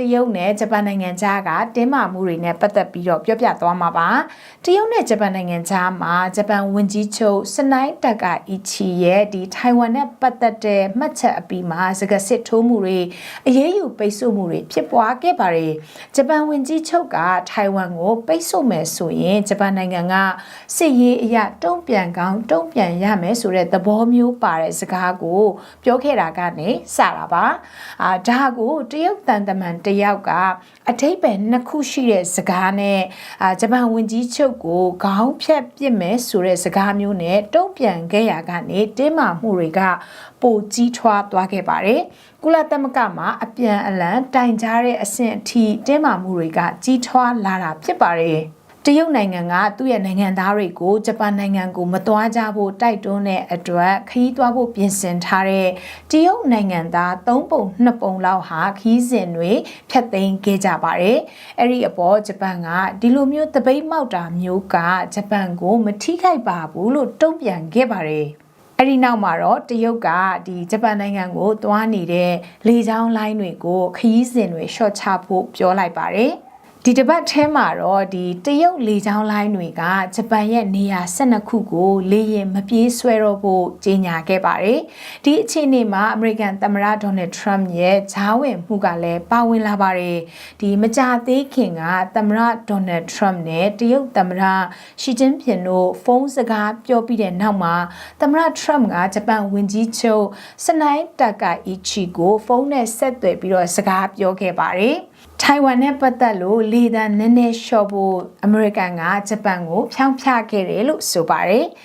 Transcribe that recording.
တရုတ်နဲ့ဂျပန်နိုင်ငံကြားကတင်းမာမှုတွေနဲ့ပတ်သက်ပြီးတော့ပြောပြသွားမှာပါတရုတ်နဲ့ဂျပန်နိုင်ငံကြားမှာဂျပန်ဝန်ကြီးချုပ်စနိုင်းတက်ကအီချီရဲ့ဒီထိုင်ဝမ်နဲ့ပတ်သက်တဲ့မှတ်ချက်အပြီးမှာစကားစစ်ထိုးမှုတွေအရေးယူပိတ်ဆို့မှုတွေဖြစ်ပွားခဲ့ပါတယ်ဂျပန်ဝန်ကြီးချုပ်ကထိုင်ဝမ်ကိုပိတ်ဆို့မယ်ဆိုရင်ဂျပန်နိုင်ငံကစစ်ရေးအရာတုံ့ပြန်ကောင်းတုံ့ပြန်ရမယ်ဆိုတဲ့သဘောမျိုးပါတဲ့စကားကိုပြောခဲ့တာကနေစတာပါအာဒါကိုတရုတ်တန်တမန်တယောက်ကအထိပ္ပယ်နှစ်ခုရှိတဲ့စကားနဲ့အာဂျပန်ဝန်ကြီးချုပ်ကိုခေါင်းဖြတ်ပစ်မယ်ဆိုတဲ့စကားမျိုးနဲ့တုံ့ပြန်ခဲ့ရကနေတင်းမာမှုတွေကပိုကြီးထွားသွားခဲ့ပါတယ်ကုလသမဂ္ဂမှာအပြန်အလှန်တိုင်ကြားတဲ့အဆင့်အထိတင်းမာမှုတွေကကြီးထွားလာတာဖြစ်ပါတယ် တရုတ်နိုင်ငံကသူ့ရဲ့နိုင်ငံသားတွေကိုဂျပန်နိုင်ငံကိုမသွားကြဖို့တိုက်တွန်းတဲ့အတွက်ခရီးသွားဖို့ပြင်ဆင်ထားတဲ့တရုတ်နိုင်ငံသား၃ပုံ၂ပုံလောက်ဟာခရီးစဉ်တွေဖျက်သိမ်းခဲ့ကြပါတယ်။အဲ့ဒီအပေါ်ဂျပန်ကဒီလိုမျိုးတပိတ်မောက်တာမျိုးကဂျပန်ကိုမထိခိုက်ပါဘူးလို့တုံ့ပြန်ခဲ့ပါတယ်။အဲ့ဒီနောက်မှာတော့တရုတ်ကဒီဂျပန်နိုင်ငံကိုသွားနေတဲ့လေကြောင်းလိုင်းတွေကိုခရီးစဉ်တွေရှော့ချဖို့ပြောလိုက်ပါတယ် ဒီတစ်ပတ်ထဲမှာတော့ဒီတရုတ်လေကြောင်းလိုင်းတွေကဂျပန်ရဲ့နေရာ12ခုကိုလေယာဉ်မပြေးဆွဲတော့ဖို့ကြေညာခဲ့ပါတယ်။ဒီအခြေအနေမှာအမေရိကန်သမ္မတဒေါ်နယ်ထရမ့်ရဲ့ဂျားဝင်မှုကလည်းပါဝင်လာပါတယ်။ဒီမကြာသေးခင်ကသမ္မတဒေါ်နယ်ထရမ့်နဲ့တရုတ်သမ္မတရှီကျင်းဖျင်တို့ဖုန်းစကားပြောပြီးတဲ့နောက်မှာသမ္မတထရမ့်ကဂျပန်ဝန်ကြီးချုပ်စနိုင်းတာကာအီချီကိုဖုန်းနဲ့ဆက်သွယ်ပြီးတော့စကားပြောခဲ့ပါတယ်။ ထိုင်ဝမ်နဲ့ပတ်သက်လို့လေသံနည်းနည်းလျှော့ဖို့အမေရိကန်ကဂျပန်ကို ဖြောင်းဖျခဲ့တယ်လို့ဆိုပါတယ်